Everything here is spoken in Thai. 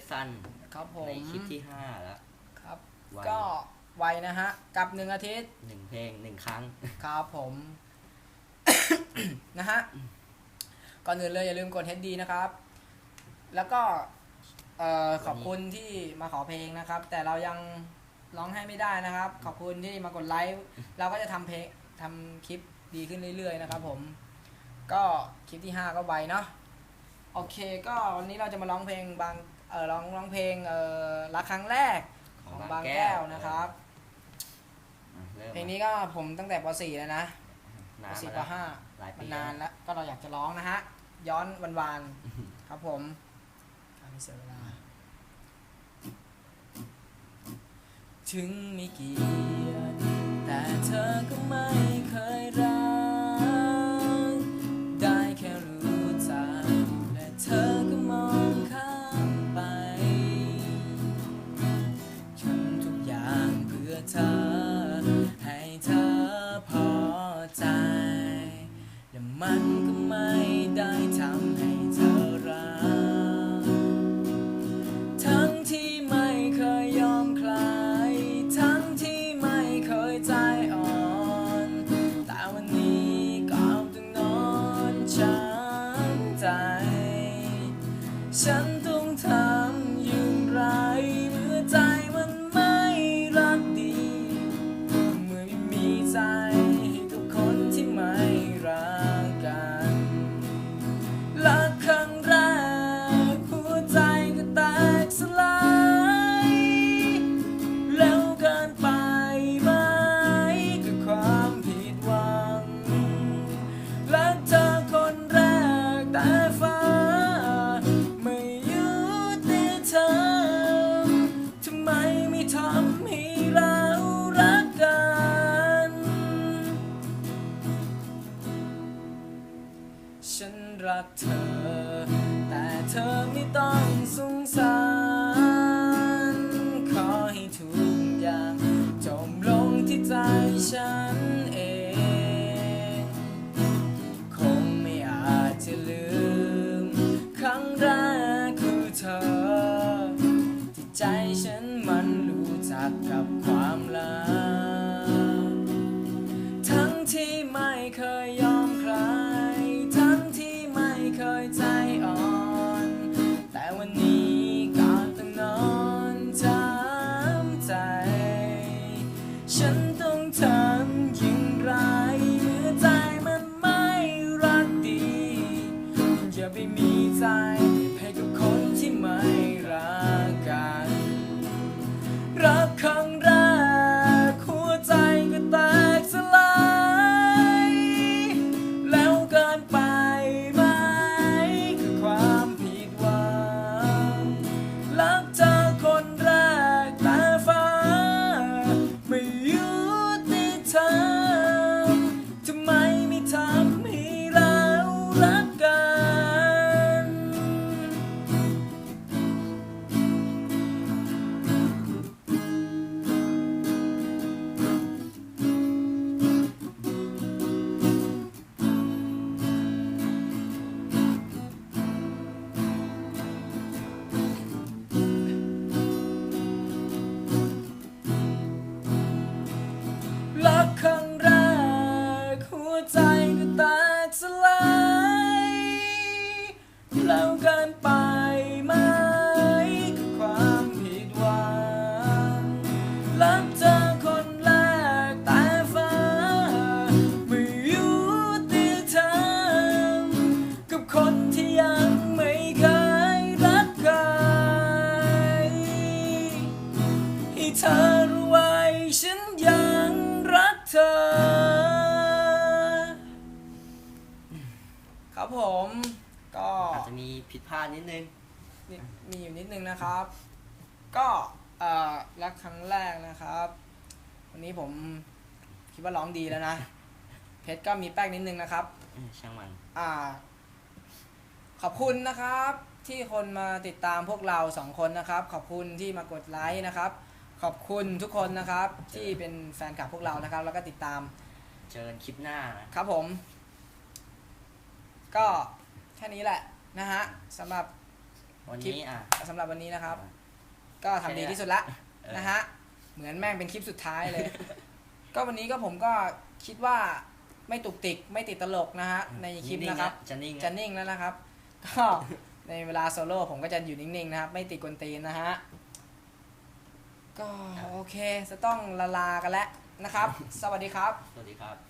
ซสั้นครับผมในคลิปที่ห้าแล้วครับไวก็ไวนะฮะ กับหนึ่งอาทิตย์หนึ่งเพลงหนึ่งครั้ง ครับผม นะฮะ ก่อนอื่นเลยอย่าลืมกด HD นะครับ แล้วก็เอ่อขอบคุณที่มาขอเพลงนะครับ แต่เรายังร้องให้ไม่ได้นะครับ ขอบคุณที่มากดไลค์เราก็จะทำเพลงทำคลิปดีขึ้นเรื่อยๆนะครับผม ก็คลิปที่ 5 ก็ไวเนาะ โอเคก็วันนี้เราจะมาร้องเพลงบางเออร้องร้องเพลงเอ่อรักครั้งแรกของบางแก้วนะครับ อะเริ่มเพลงนี้ก็ผมตั้งแต่ป .4 แล้วนะนานสิบมาปแล้วห้าหลายมัปีนนานแล้วก็เราอยากจะร้องนะฮะย้อนวันวานๆครับผมอะไม่เสียเวลา ถึงไม่เกียรติแต่เธอก็ไม่เคยรั มันก็ไม่ ฉันรักเธอ แต่เธอไม่ต้องสงสาร ขอให้ทุกอย่างจมลงที่ใจฉัน ไม่เกหั ครับผมก็อาจจะมีผิดพลาดนิดนึงมีมีอยู่นิดนึงนะครับ ก็เอ่อรักครั้งแรกนะครับ วันนี้ผมคิดว่าร้องดีแล้วนะ เพชรก็มีแป้งนิดนึงนะครับเออช่างมันอ่า ขอบคุณนะครับ ที่คนมาติดตามพวกเราสองคนนะครับ ขอบคุณที่มากดไลค์นะครับ ขอบคุณทุกคนนะครับ ที่เป็นแฟนคลับพวกเรานะครับ แล้วก็ติดตามเจอกันคลิปหน้านะ ครับผม ก็แค่นี้แหละนะฮะสำหรับวันคลิปนี้อะสำหรับวันนี้นะครับอะก็ทำดีที่สุดละเออนะฮะเหมือนแม่งเป็นคลิปสุดท้ายเลย ก็วันนี้ก็ผมก็คิดว่าไม่ตุกติกไม่ติดตลกนะฮะในคลิปงๆนะครับจะนิ่งจะนิ่งแล้วนะครับ ก็ในเวลาโซโล่ผมก็จะอยู่นิ่งๆนะครับ ไม่ติดกวนตีนนะฮะก็โอเคจะต้องละลากันแล้วนะครับ สวัสดีครับ สวัสดีครับ